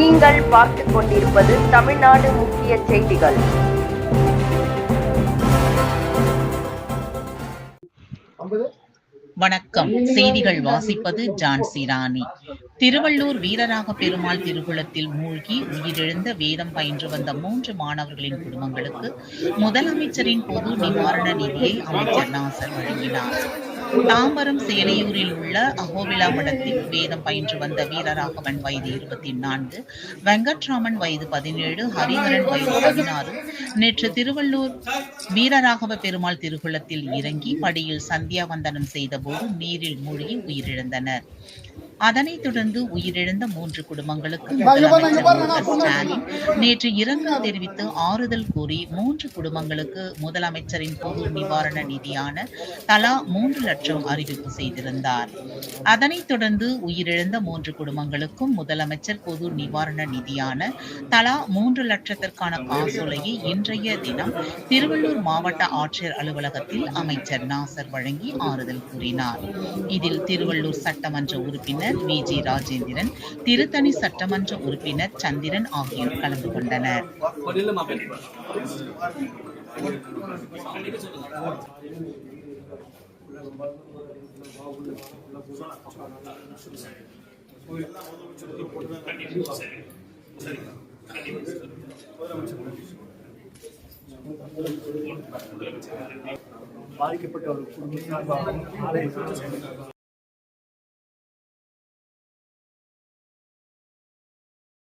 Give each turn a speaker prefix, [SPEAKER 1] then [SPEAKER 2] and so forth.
[SPEAKER 1] நீங்கள் பார்த்துக் கொண்டிருப்பது தமிழ்நாடு முக்கிய செய்திகள்.
[SPEAKER 2] வணக்கம். செய்திகள் வாசிப்பது ஜான்சி ராணி. திருவள்ளூர் வீரராக பெருமாள் திருக்குளத்தில் மூழ்கி உயிரிழந்த வேதம் பயின்று வந்த மூன்று மாணவர்களின் குடும்பங்களுக்கு முதலமைச்சரின் பொது நிவாரண நிதியை அமைச்சர் நாசர் வழங்கினார். தாம்பரம் சேலையூரில் உள்ள அகோவிலா மடத்தில் வேதம் பயின்று வந்த வீரராகவன் வயது இருபத்தி நான்கு வெங்கட்ராமன் வயது பதினேழு ஹரிஹரன் வயது பதினாறு. நேற்று திருவள்ளூர் வீரராகவ பெருமாள் திருக்குளத்தில் இறங்கி படியில் சந்தியாவந்தனம் செய்தபோது நீரில் மூழ்கி உயிரிழந்தனர். அதனைத் தொடர்ந்து உயிரிழந்த மூன்று குடும்பங்களுக்கு முதலமைச்சர் ஸ்டாலின் நேற்று இரங்கல் தெரிவித்து ஆறுதல் கூறி மூன்று குடும்பங்களுக்கு முதலமைச்சரின் பொது நிவாரண நிதியான தலா மூன்று லட்சம் அறிவிப்பு செய்திருந்தார். அதனைத் தொடர்ந்து உயிரிழந்த மூன்று குடும்பங்களுக்கும் முதலமைச்சர் பொது நிவாரண நிதியான தலா மூன்று லட்சத்திற்கான காசோலையை இன்றைய தினம் திருவள்ளூர் மாவட்ட ஆட்சியர் அலுவலகத்தில் அமைச்சர் நாசர் வழங்கி ஆறுதல் கூறினார். இதில் திருவள்ளூர் சட்டமன்ற உறுப்பினர் உறுப்பினர் வி. ஜி. ராஜேந்திரன் திருத்தணி சட்டமன்ற உறுப்பினர் சந்திரன் ஆகியோர் கலந்து கொண்டனர்.
[SPEAKER 3] பாதிக்கப்பட்ட ஒரு குடும்பத்தினர் ஆலயத்தில்